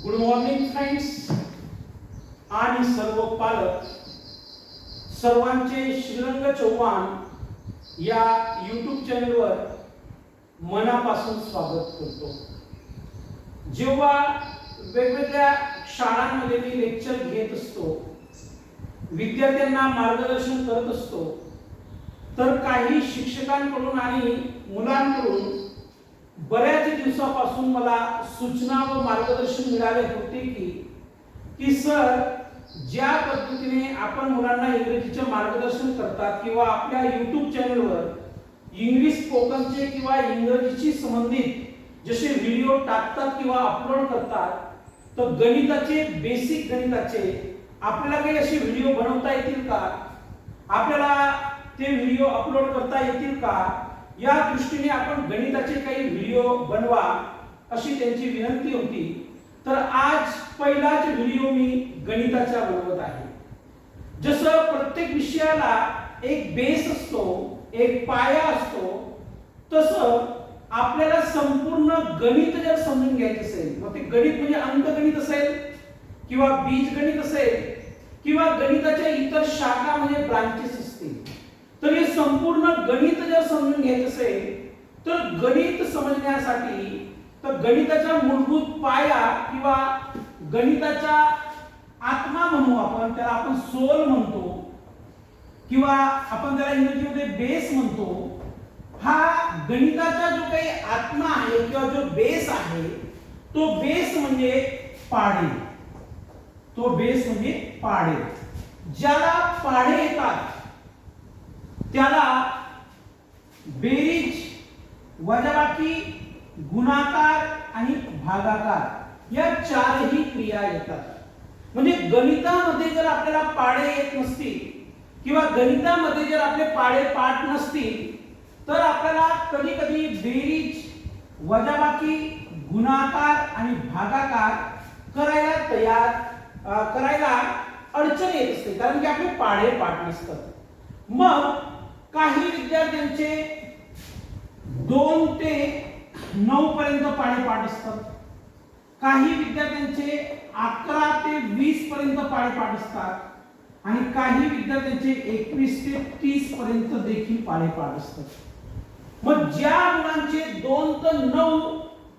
Good morning friends आणि सर्व पालक सर्वांचे श्रीरंग चौहान या यूट्यूब चॅनलवर मनापासून स्वागत करतो. जेव्हा वेगवेगळ्या शाळांमध्ये मी लेक्चर घेत असतो विद्यार्थ्यांना मार्गदर्शन करत असतो तर काही शिक्षकांकडून आणि मुलांकडून बऱ्याच दिवसापासून मला सूचना व मार्गदर्शन मिळाले होते की की सर ज्या पद्धतीने आपण मुलांना इंग्रजीचे मार्गदर्शन करतात किंवा आपल्या युट्यूब चॅनलवर इंग्लिश स्पोकनचे किंवा इंग्रजीशी संबंधित जसे व्हिडिओ टाकतात किंवा अपलोड करतात तर गणिताचे बेसिक गणिताचे आपल्याला काही असे व्हिडिओ बनवता येतील का? आपल्याला ते व्हिडिओ अपलोड करता येतील का? या दृष्टीने आपण गणिताचे काही व्हिडिओ बनवा अशी त्यांची विनंती होती. तर आज पहिलाच व्हिडिओ मी गणिताचा बनवत आहे. जसं प्रत्येक विषयाला एक बेस असतो एक पाया असतो तसं आपल्याला संपूर्ण गणित जर समजून घ्यायचं असेल मग ते गणित म्हणजे अंकगणित असेल किंवा बीजगणित असेल किंवा गणिताच्या इतर शाखा म्हणजे ब्रांचेस असतील. तर हे संपूर्ण गणित जर समजून घ्यायचं असेल तर गणित समजण्यासाठी तर गणिताचा मूलभूत पाया किंवा गणिताचा आत्मा म्हणू आपण त्याला आपण सोल म्हणतो किंवा आपण त्याला इंग्रजीमध्ये बेस म्हणतो हा गणिताचा जो काही आत्मा आहे किंवा जो बेस आहे तो बेस म्हणजे पाढे तो बेस म्हणजे पाढे ज्याला पाढे येतात त्याला बेरीज वजाबाकी गुणाकार आणि भागाकार या चारही क्रिया येतात. म्हणजे गणितामध्ये जर आपल्याला पाडे येत नसतील किंवा गणितामध्ये जर आपले पाडे पाठ नसतील तर आपल्याला कधी कधी बेरीज वजाबाकी गुणाकार आणि भागाकार करायला तयार करायला अडचण येत असते. कारण की आपले पाढे पाठ नसतात. मग काही विद्यार्थ्यांचे दोन ते नऊ पर्यंत पाढे पाठ असतात. काही विद्यार्थ्यांचे अकरा ते वीस पर्यंत पाढे पाठ असतात. आणि काही विद्यार्थ्यांचे एकवीस ते तीस पर्यंत देखील पाढे पाठ असतात. मग ज्या मुलांचे दोन ते नऊ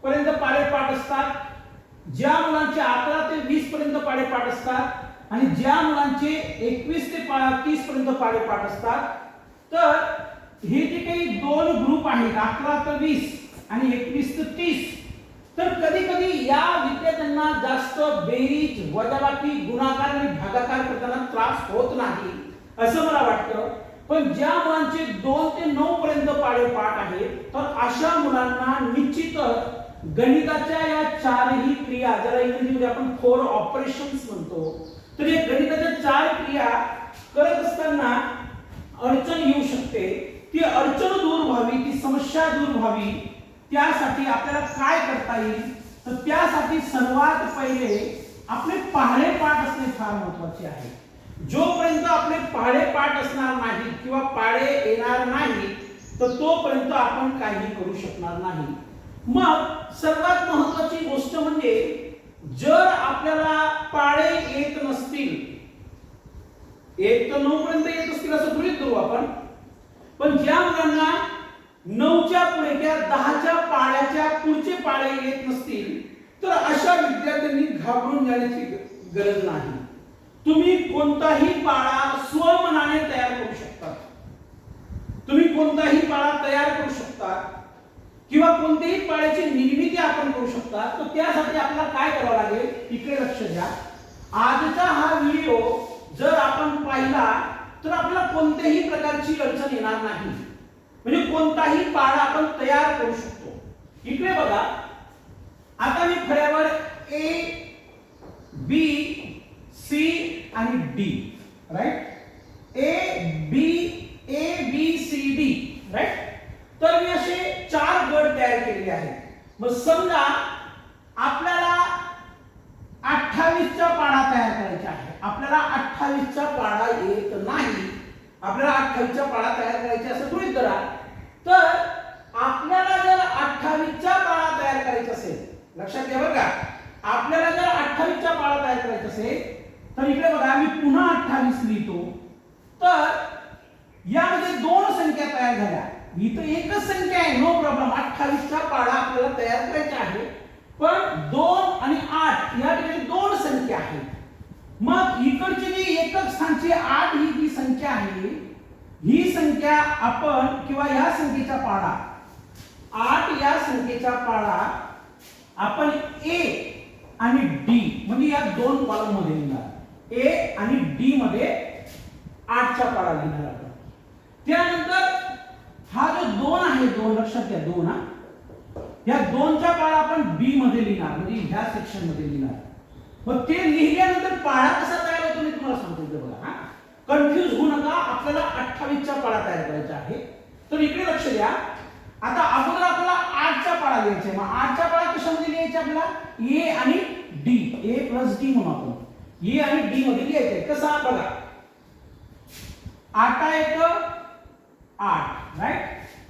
पर्यंत पाढेपाठ असतात ज्या मुलांचे अकरा ते वीस पर्यंत पाढेपाठ असतात आणि ज्या मुलांचे एकवीस ते तीस पर्यंत पाढेपाठ असतात तर हे जे काही दोन ग्रुप आहेत अकरा ते वीस आणि एकवीस ते तीस तर कधी कधी या विद्यार्थ्यांना जास्त बेरीज वजाबाकी गुणाकार आणि भागाकार करताना त्रास होत नाही असं मला वाटतं. पण ज्या मुलांचे दोन ते नऊ पर्यंत पाढे पाठ आहेत तर अशा मुलांना निश्चितच गणिताच्या या चारही क्रिया ज्याला इंग्रजीमध्ये आपण फोर ऑपरेशन्स म्हणतो तर या गणिताच्या चार क्रिया करत असताना अडचण येऊ शकते. ती अडचण दूर व्हावी ती समस्या दूर व्हावी. त्यासाठी आपल्याला काय करता येईल? तर त्यासाठी सर्वात पहिले आपले पहाडे पाठ असणे फार महत्त्वाचे आहे. जोपर्यंत आपले पहाडे पाठ असणार नाही किंवा पाळे येणार नाही तर तोपर्यंत आपण काही करू शकणार नाही. मग सर्वात महत्वाची गोष्ट म्हणजे जर आपल्याला पाळे येत नसतील एक तर नऊ पर्यंत येत असतील असं गृहित धरू आपण. पण ज्या मुलांना नऊच्या पुढे किंवा दहाच्या पाड्याच्या पुढचे पाळे येत नसतील तर अशा विद्यार्थ्यांनी घाबरून जाण्याची गरज नाही. तुम्ही कोणताही पाळा स्वमनाने तयार करू शकता. तुम्ही कोणताही पाळा तयार करू शकता किंवा कोणत्याही पाळ्याची निर्मिती आपण करू शकता तर त्यासाठी आपल्याला काय करावं लागेल? इकडे लक्ष द्या. आजचा हा व्हिडिओ जर आपण पाहिला तर आपल्याला कोणत्याही प्रकारची अडचण येणार नाही. म्हणजे कोणताही पाडा आपण तयार करू शकतो. इकडे बघा. आता मी फळ्यावर ए बी सी आणि D right A B A B C D right तर मी असे चार गट तयार केलेले आहेत. मग समजा आपल्याला अठ्ठावीसचा पाडा तयार करायचा आहे आपल्याला अठ्ठावीसचा पाडा येत नाही आपल्याला अठ्ठावीसचा पाडा तयार करायचा असं गृहीत धरा तर आपल्याला जर अठ्ठावीसचा पाडा तयार करायचा असेल लक्षात घ्या बरं का आपल्याला जर असेल तर इकडे बघा मी पुन्हा अठ्ठावीस लिहितो तर यामध्ये दोन संख्या तयार झाल्या इथं एकच संख्या आहे नो प्रॉब्लेम अठ्ठावीसचा पाडा आपल्याला तयार करायचा आहे पण दोन आणि आठ या ठिकाणी दोन संख्या आहेत. मग इकडची जी एकक स्थानची आठ ही जी संख्या आहे ही संख्या आपण किंवा या संख्येचा पाडा आठ या संख्येचा पाडा आपण ए आणि डी म्हणजे या दोन कॉलममध्ये लिहिणार. ए आणि डी मध्ये आठचा पाडा लिहिणार आपण. त्यानंतर हा जो दोन आहे दोन लक्षात घ्या दोन हा. या दोनचा पाळा आपण बी मध्ये लिहिणार म्हणजे ह्या सेक्शनमध्ये लिहिणार. मग ते लिहिल्यानंतर पाळा कसा तयार होतो मी तुम्हाला सांगतो इथे बघा हा. कन्फ्यूज होऊ नका आपल्याला 28 पाळा तयार करायचा आहे. तर इकडे लक्ष द्या. आता अगोदर आपल्याला 8 चा पाडा लिहायचा आहे. मग 8 पाळा कशामध्ये लिहायचा आपल्याला? ए आणि डी ए प्लस डी म्हणू आपण. ए आणि डी मध्ये लिहायचंय कसा? बघा. आठा एक आठ राईट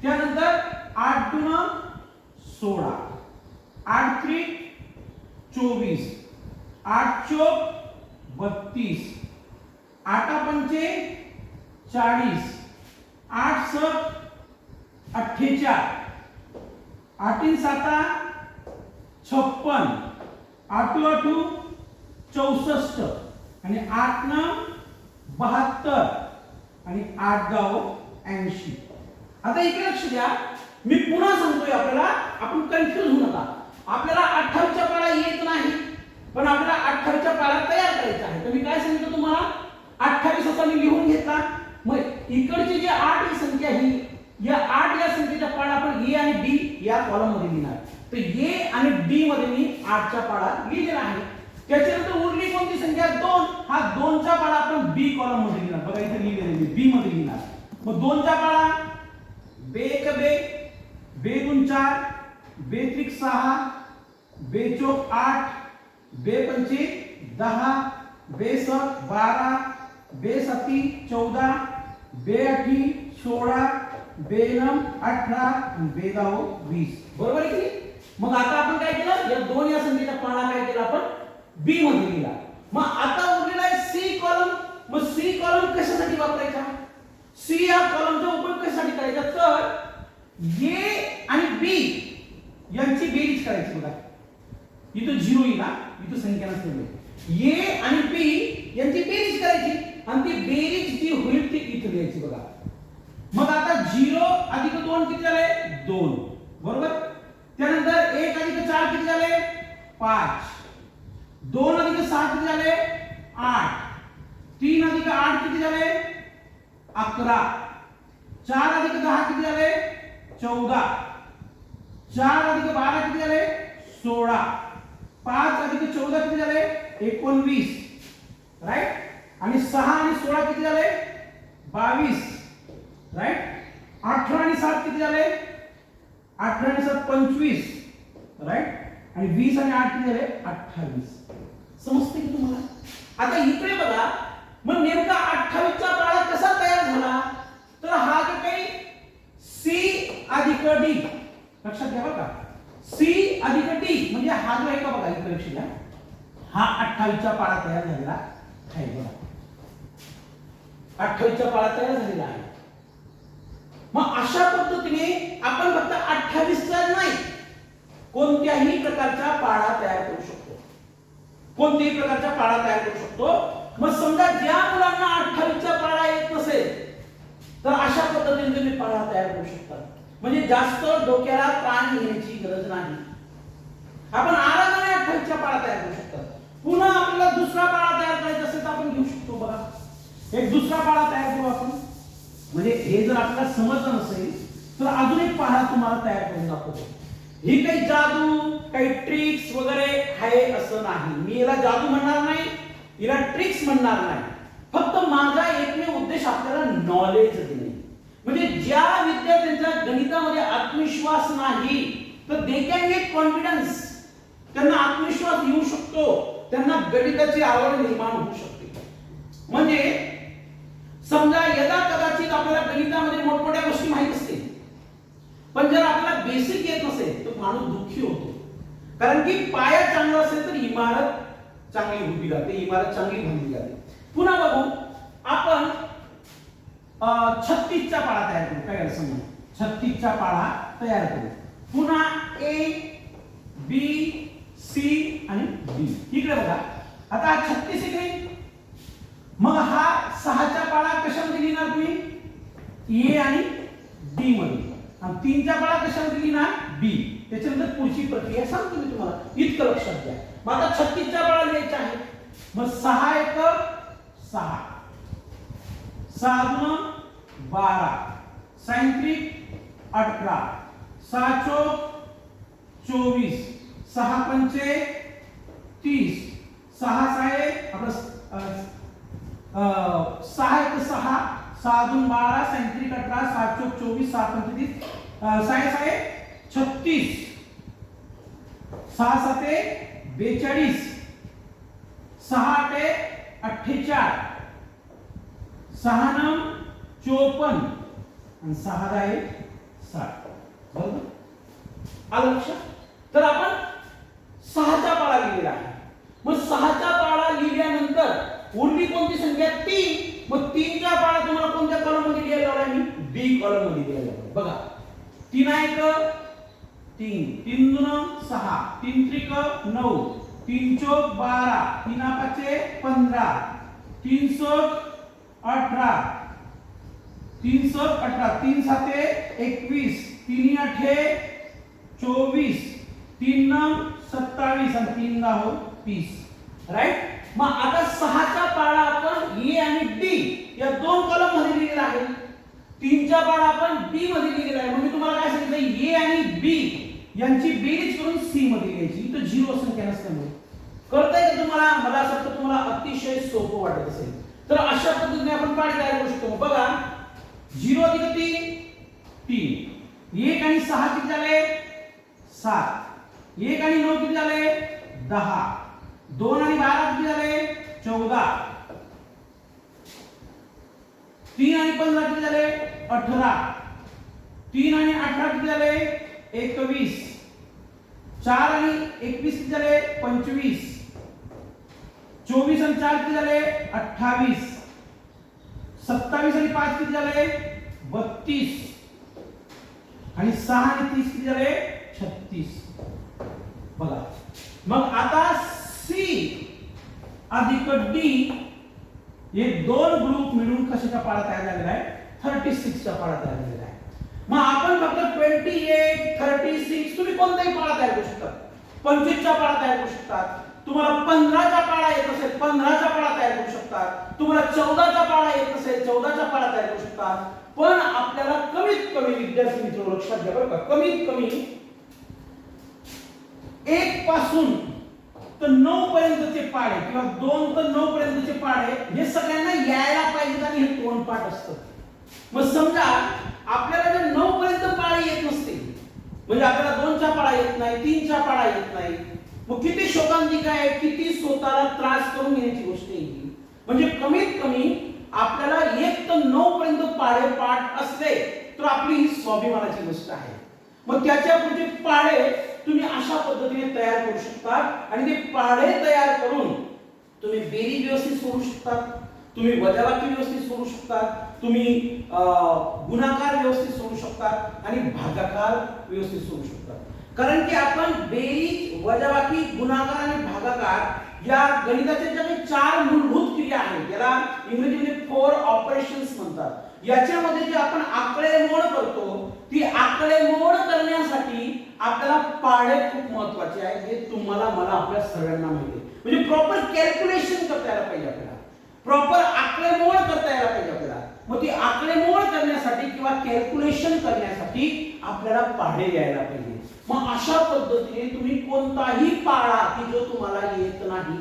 त्यानंतर आठ दोन सोळा. आठ त्रिक चोवीस. आठ चोक बत्तीस. आठा पंचे चाळीस. आठ सत अठ्ठेचाळ. आठीन साता छप्पन. आठू आठू चौसष्ट. आणि आठ न बहात्तर. आणि आठ गाव ऐंशी. आता इकडे लक्ष द्या. मी पुन्हा सांगतोय आपल्याला आपण कन्फ्युज होऊ नका. आपल्याला अठ्ठावीसच्या पाळा येत नाही पण आपल्याला अठ्ठावीसच्या पाळा तयार करायचा आहे. तर मी काय सांगितलं तुम्हाला? अठ्ठावीस असा मी लिहून घेतला. मग इकडची जी आठ ही संख्या ही या आठ या संख्येचा पाडा आपण ए आणि डी या कॉलममध्ये लिहिणार. तर ए आणि डी मध्ये मी आठच्या पाडा लिहिलेला आहे. त्याच्यानंतर उरली कोणती संख्या? दोन. हा दोनचा पाडा आपण बी कॉलममध्ये लिहिणार. बघा इथे लिहिलेलं मी बी मध्ये लिहिणार. मग दोनचा पाडा बे एक बे बे दोन चार बेत्रिक सहा बेचोक आठ बेपंचे दहा बेस बारा बेसती चौदा बेअवी सोळा बेनम अठरा आणि वीस. बरोबर आहे की मग आता आपण काय केलं? या दोन या संख्येचा पाळा काय केला आपण? बी मध्ये लिहिला मग आता उरलेला आहे सी कॉलम मग सी कॉलम कशासाठी वापरायचा? सी या कॉलमचा उपयोग कशासाठी करायचा? तर ये आणि बी यांची बेरीज करायची बघा इथं झिरो येईल हा इथं संख्या नसते ए आणि बी यांची बेरीज करायची आणि ती बेरीज जी होईल ती इथं लिहायची बघा मग आता झिरो अधिक दोन किती झाले दोन बरोबर त्यानंतर एक अधिक चार किती झाले पाच दोन अधिक सहा किती झाले आठ तीन अधिक आठ किती झाले अकरा चार अधिक दहा किती झाले? चौदा. चार अधिक बारा किती झाले? सोळा. पाच अधिक चौदा किती झाले? एकोणवीस. राईट आणि सहा आणि सोळा किती झाले? बावीस. राईट अठरा आणि सात किती झाले? अठरा आणि सात पंचवीस. राईट आणि वीस आणि आठ किती झाले? अठ्ठावीस. समजते की तुम्हाला? आता इकडे बघा. मग नेमका अठ्ठावीसचा पाळा कसा तयार झाला? तर हा जो काही सी अधिक डी लक्षात घ्या का. सी अधिक डी म्हणजे हा जो आहे का बघा इकडे लक्ष द्या हा अठ्ठावीसचा पाळा तयार झालेला आहे बघा. अठ्ठावीसचा पाळा तयार झालेला आहे. मग अशा पद्धतीने आपण फक्त अठ्ठावीसचा नाही कोणत्याही प्रकारचा पाळा तयार करू शकतो. कोणत्याही प्रकारचा पाळा तयार करू शकतो. मग समजा ज्या मुलांना अठ्ठावीसचा पाळा येत नसेल तर अशा पद्धतीने तुम्ही पाळा तयार करू शकता. म्हणजे जास्त डोक्याला ताण घेण्याची गरज नाही. आपण आराधना अठ्ठावीसचा पाळा तयार करू शकतात पुन्हा आपल्याला दुसरा पाळा तयार करायचा असेल तर आपण घेऊ शकतो बघा. एक दुसरा पाळा तयार करू आपण. म्हणजे हे जर आपल्याला समजलं नसेल तर अजून एक पाळा तुम्हाला तयार करून दाखवतो. ही काही जादू काही ट्रिक्स वगैरे आहे असं नाही. मी याला जादू म्हणणार नाही हिला ट्रिक्स म्हणणार नाही. फक्त माझा एकमेव उद्देश आपल्याला नॉलेज देणे. म्हणजे ज्या विद्यार्थ्यांचा गणितामध्ये आत्मविश्वास नाही तर दे कॅन गेट कॉन्फिडन्स त्यांना आत्मविश्वास येऊ शकतो. त्यांना गणिताची आवड निर्माण होऊ शकते. म्हणजे समजा यदा कदाचित आपल्याला गणितामध्ये मोठमोठ्या गोष्टी माहीत असतील पण जर आपल्याला बेसिक येत नसेल तर माणूस दुःखी होतो. कारण की पाया चांगला असेल तर इमारत चांगली उभी जाते इमारत चांगली बांधली जाते. पुन्हा बघू. आपण अं, छत्तीसचा पाळा तयार करू. काय अडचण नाही. छत्तीसचा पाळा तयार करू. पुन्हा ए बी सी आणि डी इकडे बघा. आता छत्तीस इकडे मग हा सहाचा पाळा कशामध्ये लिहिणार तुम्ही? ए आणि डी मध्ये. आणि तीनचा पाळा कशामध्ये लिहिणार? बी त्याच्यानंतर पुढची प्रक्रिया सांगतो मी तुम्हाला. इतकं लक्षात घ्या. मग आता छत्तीसचा पाळा लिहायचा आहे. मग सहा एक सहा सहा दोन बारा सायंत्रिक अठरा सहा चौक चोवीस सहा पंचे तीस। सहा साहे आपलं सहा एक सहा। सहा दोन बारा सायंत्रिक अठरा सहा चौक चोवीस सहा पंचवीस साहे साहे छत्तीस। सहा साते बेचाळीस। सहा आठे अठ्ठेचाळ सहा नऊ चोपन्न. आणि सहा दहा एक साठ. बरोबर? आलं लक्षात? तर आपण सहाचा पाळा लिहिलेला आहे. मग सहाचा पाळा लिहिल्यानंतर उरली कोणती संख्या? तीन. मग तीनचा पाळा तुम्हाला कोणत्या कॉलममध्ये लिहायला लावलाय? मी बी कॉलममध्ये लिहायला लावलाय. बघा. तीन आहे क तीन. तीन दोन सहा. तीन त्रिक नऊ. तीन चोक बारा. तीन पाचे पंधरा. तीन सौ अठरा. तीन सौ अठरा. तीन सात एकवीस. तीन अठे चोवीस. तीन नऊ सत्तावीस आणि तीन दहा हो तीस. राईट मग आता सहाचा पाळा आपण ए आणि डी या दोन कलममध्ये लिहिलेला आहे. तीनचा पाळा आपण बी मध्ये लिहिलेला आहे. म्हणजे तुम्हाला काय सांगितलं? ए आणि बी. यांची बेरीज करून सी मध्ये लिहायची. इथं झिरो संख्या नसल्यामुळे. कळतंय का तुम्हाला मला असं वाटतं तुम्हाला अतिशय सोपं वाटत असेल. तर अशा पद्धतीने आपण पाणी तयार करू शकतो बघा झिरो अधिक तीन तीन. एक आणि सहा किती झाले? सात. एक आणि नऊ किती झाले? दहा. दोन आणि बारा किती झाले? चौदा. तीन आणि पंधरा किती झाले? अठरा. तीन आणि अठरा किती झाले? एकवीस. चार आणि एकवीस किती झाले? पंचवीस. चोवीस आणि चार किती झाले? अठ्ठावीस. सत्तावीस आणि पाच किती झाले? बत्तीस. आणि सहा आणि तीस किती झाले? छत्तीस. बघा. मग आता सी अधिक डी हे दोन ग्रुप मिळून कशाचा पाडा तयार झालेला आहे? थर्टी सिक्स चा पाडा तयार झालेला आहे. मग आपण फक्त ट्वेंटी एट थर्टी सिक्स तुम्ही कोणताही पाडा तयार करू शकता. पंचवीस चा पाडा तयार करू शकतात तुम्हाला पंधराचा पाळा येत असेल पंधराचा पाळा तयार करू शकतात. तुम्हाला चौदाचा पाळा येत असेल चौदाचा पाळा तयार करू शकतात. पण आपल्याला कमीत कमी विद्यार्थी मित्र लक्षात घ्या बरं का. कमीत कमी एक पासून तर नऊ पर्यंतचे पाढे किंवा दोन तर नऊ पर्यंतचे पाढे हे सगळ्यांना यायला पाहिजेत आणि हे तोंड पाठ असतं. मग समजा आपल्याला जर नऊ पर्यंत पाळा येत नसते म्हणजे आपल्याला दोनच्या पाळा येत नाही तीनच्या पाळा येत नाही मग किती शोकांतिका आहे? किती स्वतःला त्रास करून घेण्याची गोष्ट येईल म्हणजे कमीत कमी आपल्याला एक तर नऊ पर्यंत पाढे पाठ असले तर आपली ही स्वाभिमानाची गोष्ट आहे. मग त्याच्या पुढचे पाढे तुम्ही अशा पद्धतीने तयार करू शकता आणि ते पाळे तयार करून तुम्ही बेरी व्यवस्थित सोडू शकतात तुम्ही वजाबाकी व्यवस्थित सोडू शकतात तुम्ही अं, गुणाकार व्यवस्थित सोडू शकतात आणि भागाकार व्यवस्थित सोडू शकतात. कारण की आपण बेरीज वजाबाकी गुणाकार आणि भागाकार या गणिताच्या ज्या काही चार मूलभूत क्रिया आहेत याला इंग्रजीमध्ये फोर ऑपरेशन्स म्हणतात. याच्यामध्ये जे आपण आकडेमोड करतो ती आकडेमोड करण्यासाठी आपल्याला पाळे खूप महत्त्वाचे आहे हे तुम्हाला मला आपल्या सगळ्यांना माहिती म्हणजे प्रॉपर कॅल्क्युलेशन करता यायला पाहिजे आपल्याला. प्रॉपर आकडेमोड करता यायला पाहिजे आपल्याला. मग ती आकडेमोड करण्यासाठी किंवा कॅल्क्युलेशन करण्यासाठी आपल्याला पाढे यायला पाहिजे. मग अशा पद्धतीने तुम्ही कोणताही पाळा की जो तुम्हाला येत नाही.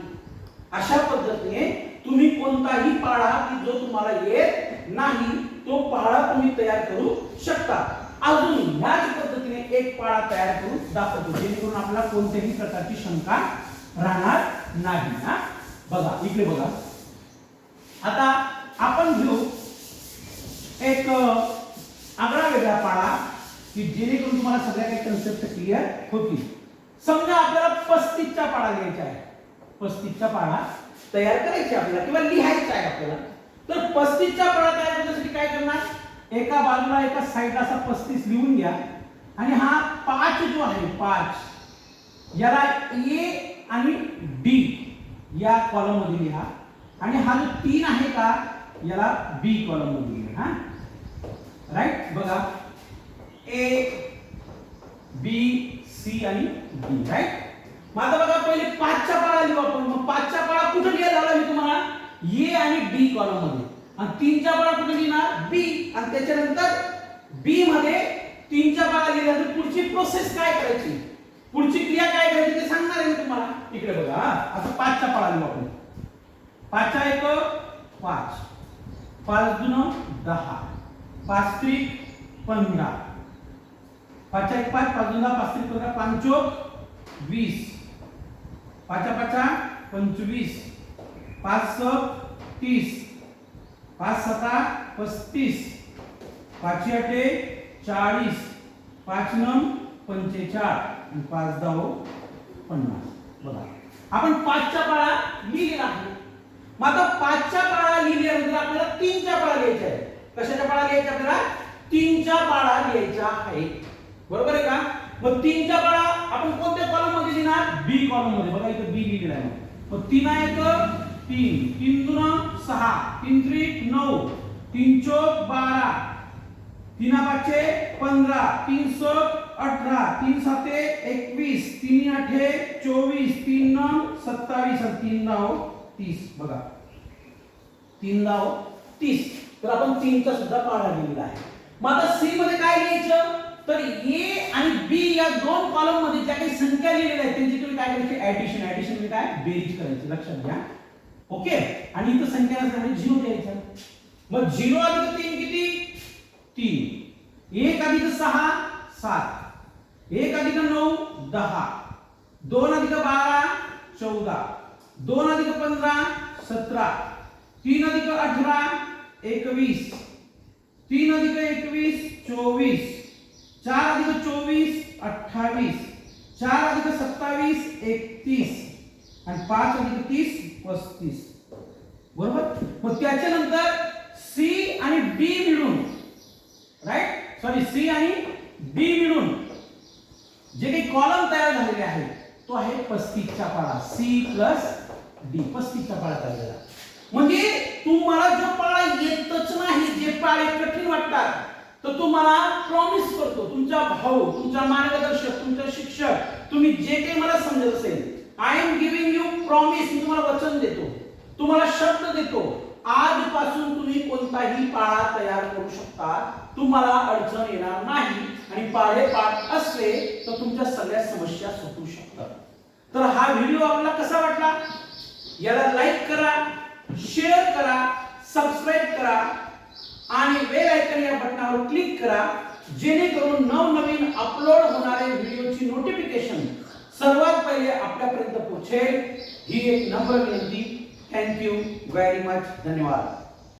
अशा पद्धतीने तुम्ही कोणताही पाळा की जो तुम्हाला येत नाही तो पाळा तुम्ही तयार करू शकता. अजून ह्याच पद्धतीने एक पाळा तयार करून दाखवतो जेणेकरून आपल्याला कोणत्याही प्रकारची शंका राहणार नाही. हा? बघा इकडे बघा. आता आपण घेऊ एक आगळा वेगळा पाळा. की जेणेकरून तुम्हाला सगळ्या काही कन्सेप्ट क्लिअर होतील. समजा आपल्याला पस्तीसचा पाडा लिहायचा आहे. पस्तीसचा पाढा तयार करायची आपल्याला किंवा लिहायचा आहे आपल्याला. तर पस्तीसचा पाडा तयार करण्यासाठी काय करणार? एका बाजूला एका साईडला असा पस्तीस लिहून घ्या. आणि हा पाच जो आहे पाच याला ए आणि डी या कॉलममध्ये लिहा. आणि हा जो तीन आहे का याला बी कॉलममध्ये लिहा. हा? राईट बघा. ए बी सी आणि डी राईट मग आता बघा पहिले पाचच्या पाळा लिहू आपण. मग पाचच्या पाळा कुठे लिहायला लावला मी तुम्हाला? ए आणि डी कॉलममध्ये आणि तीनच्या पाळा कुठे लिहिणार? बी आणि त्याच्यानंतर बी मध्ये तीनच्या पाळा लिहिल्यानंतर पुढची प्रोसेस काय करायची? पुढची क्रिया काय करायची ते सांगणार आहे मी तुम्हाला. इकडे बघा असं आता पाचच्या पाळा लिहू आपण. पाचच्या एक पाच. पाच दुन दहा. पाच त्रिक पंधरा. पाचच्या एक पाच पाच दोनदा पाच तीन पंधरा पांचोक वीस. पाचा पाचा पंचवीस. पाच स तीस. पाच सता पस्तीस. पाचशे आठे चाळीस. पाच नऊ पंचेचाळ. आणि पाच दहा पन्नास. बघा. आपण पाचच्या पाळा लिहिलेला आहे. मग आता पाचच्या पाळा लिहिल्यानंतर म्हणजे आपल्याला तीनच्या पाळा लिहायच्या आहे कशाच्या पाळा लिहायच्या आपल्याला? तीनच्या पाळा लिहायच्या आहे बरोबर आहे का? मग तीनच्या पाळा आपण कोणत्या कॉलममध्ये लिहिणार? बी कॉलममध्ये. बघा इथे बी लिहिलेला आहे मग. तीन आहे तर तीन. तीन दुन सहा. तीन त्रिक नऊ. तीन चोक बारा. तीन पाचशे पंधरा. तीन सोक अठरा. तीन साते एकवीस. तीन आठे चोवीस. तीन नऊ सत्तावीस आणि तीन दहा तीस. बघा. तीन दहा तीस. तर आपण तीनचा सुद्धा पाळा लिहिलेला आहे. मग आता सी मध्ये काय लिहायचं? तर ए आणि बी या दोन कॉलममध्ये ज्या काही संख्या लिहिलेल्या आहेत त्यांची तुम्ही काय करायची? ऍडिशन ऍडिशन म्हणजे काय? बेरीज करायची. लक्षात घ्या. ओके आणि इथं संख्या नसल्यामुळे झिरो द्यायचं मग झिरो अधिक तीन किती? तीन. एक अधिक सहा सात. एक अधिक नऊ दहा. दोन अधिक बारा चौदा. दोन अधिक पंधरा सतरा. तीन अधिक अठरा एकवीस. तीन अधिक एकवीस चोवीस. चार अधिक चोवीस अठ्ठावीस. चार अधिक सत्तावीस एकतीस. आणि पाच अधिक तीस पस्तीस. बरोबर? मग त्याच्यानंतर सी आणि डी मिळून राईट सॉरी सी आणि डी मिळून जे काही कॉलम तयार झालेले आहे तो आहे पस्तीसचा पाळा. सी प्लस डी पस्तीसचा पाळा झालेला म्हणजे तुम्हाला जो पाळा येतच नाही जे पाळे कठीण वाटतात तर तुम्हाला प्रॉमिस करतो तुमचा भाऊ तुमचा मार्गदर्शक तुमचा शिक्षक तुम्ही जे काही मला समजत असेल I am giving you promise मी तुम्हाला वचन देतो तुम्हाला शब्द देतो. आजपासून तुम्ही कोणताही पाळा तयार करू शकता. तुम्हाला अडचण येणार नाही आणि पाळे पाठ असले तर तुमच्या सगळ्या समस्या सुटू शकतात. तर हा व्हिडिओ आपला कसा वाटला? याला लाईक करा शेअर करा सबस्क्राईब करा. आणि बेल आयकन या बटनावर क्लिक करा जेणेकरून नवनवीन अपलोड होणारे व्हिडिओची नोटिफिकेशन सर्वात पहिले आपल्यापर्यंत पोहोचेल. ही एक नम्र विनंती. थँक्यू व्हेरी मच धन्यवाद.